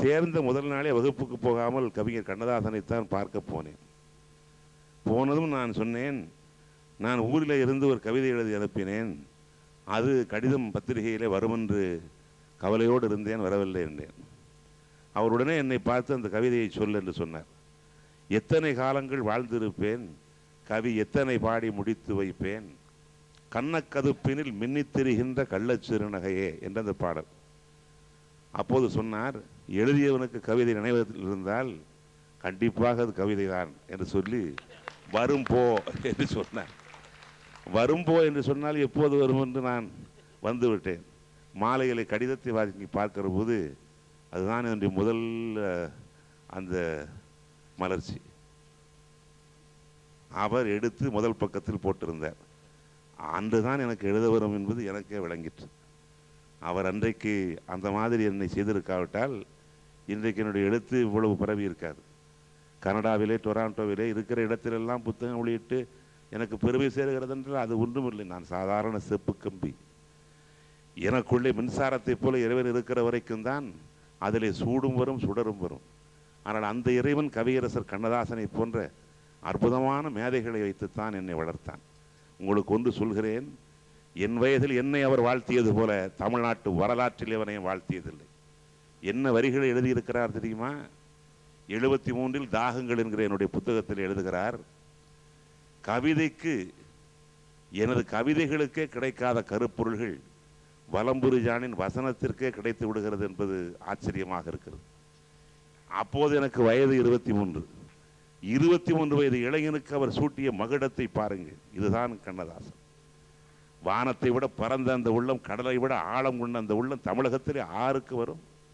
சேர்ந்த முதல் நாளே வகுப்புக்கு போகாமல் கவிஞர் கண்ணதாசனைத்தான் பார்க்க போனேன். போனதும் நான் சொன்னேன் நான் ஊரில் இருந்து ஒரு கவிதை எழுதி அனுப்பினேன். அது கடிதம் பத்திரிகையிலே வரும் என்று கவலையோடு இருந்தேன் வரவில்லை என்றேன். அவருடனே என்னை பார்த்து அந்த கவிதையை சொல் என்று சொன்னார். எத்தனை காலங்கள் வாழ்ந்திருப்பேன் கவி எத்தனை பாடி முடித்து வைப்பேன். கண்ணக்கதுப்பினில் மின்னித்திரிகின்ற கள்ளச்சிறுநகையே கள்ளச் சிறுநகையே என்ற அந்த பாடல். அப்போது சொன்னார் எழுதியவனுக்கு கவிதை நினைவகத்தில் இருந்தால் கண்டிப்பாக அது கவிதை தான் என்று சொல்லி வரும் போ என்று சொன்னார். வரும் போ என்று சொன்னால் எப்போது வரும் என்று நான் வந்து விட்டேன் மாலைகளை கடிதத்தை வாங்கி பார்க்கிற போது அதுதான் என்னுடைய முதல் அந்த மலர்ச்சி. அவர் எடுத்து முதல் பக்கத்தில் போட்டிருந்தார். அன்று தான் எனக்கு எழுத வரும் என்பது எனக்கே விளங்கிற்று. அவர் அன்றைக்கு அந்த மாதிரி என்னை செய்திருக்காவிட்டால் இன்றைக்கு என்னுடைய எழுத்து இவ்வளவு பரவி இருக்காது. கனடாவிலே டொராண்டோவிலே இருக்கிற இடத்திலெல்லாம் புத்தகம் வெளியிட்டு எனக்கு பெருமை சேர்கிறது என்றால் அது ஒன்றுமில்லை. நான் சாதாரண செப்பு கம்பி. எனக்குள்ளே மின்சாரத்தைப் போல இறைவன் இருக்கிற வரைக்கும் தான் அதிலே சூடும் வரும் சுடரும் வரும். ஆனால் அந்த இறைவன் கவியரசர் கண்ணதாசனை போன்ற அற்புதமான மேதைகளை வைத்துத்தான் என்னை வளர்த்தான். உங்களுக்கு ஒன்று சொல்கிறேன். என் வயதில் என்னை அவர் வாழ்த்தியது போல தமிழ்நாட்டு வரலாற்றில் அவனையும் வாழ்த்தியதில்லை. என்ன வரிகளை எழுதியிருக்கிறார் தெரியுமா? எழுபத்தி மூன்றில் தாகங்கள் என்கிற என்னுடைய புத்தகத்தில் எழுதுகிறார் கவிதைக்கு எனது கவிதைகளுக்கே கிடைக்காத கருப்பொருள்கள் வலம்புரிஜானின் வசனத்திற்கே கிடைத்து விடுகிறது என்பது ஆச்சரியமாக இருக்கிறது. அப்போது எனக்கு வயது இருபத்தி மூன்று இருபத்தி மூன்று வயது இளைஞனுக்கு அவர் சூட்டிய மகுடத்தை பாருங்கள். இதுதான் கண்ணதாசன். வானத்தை விட பறந்த அந்த உள்ளம் கடலை விட ஆழம் கொண்ட அந்த உள்ளம் தமிழகத்திலே ஆறுக்கு வரும்.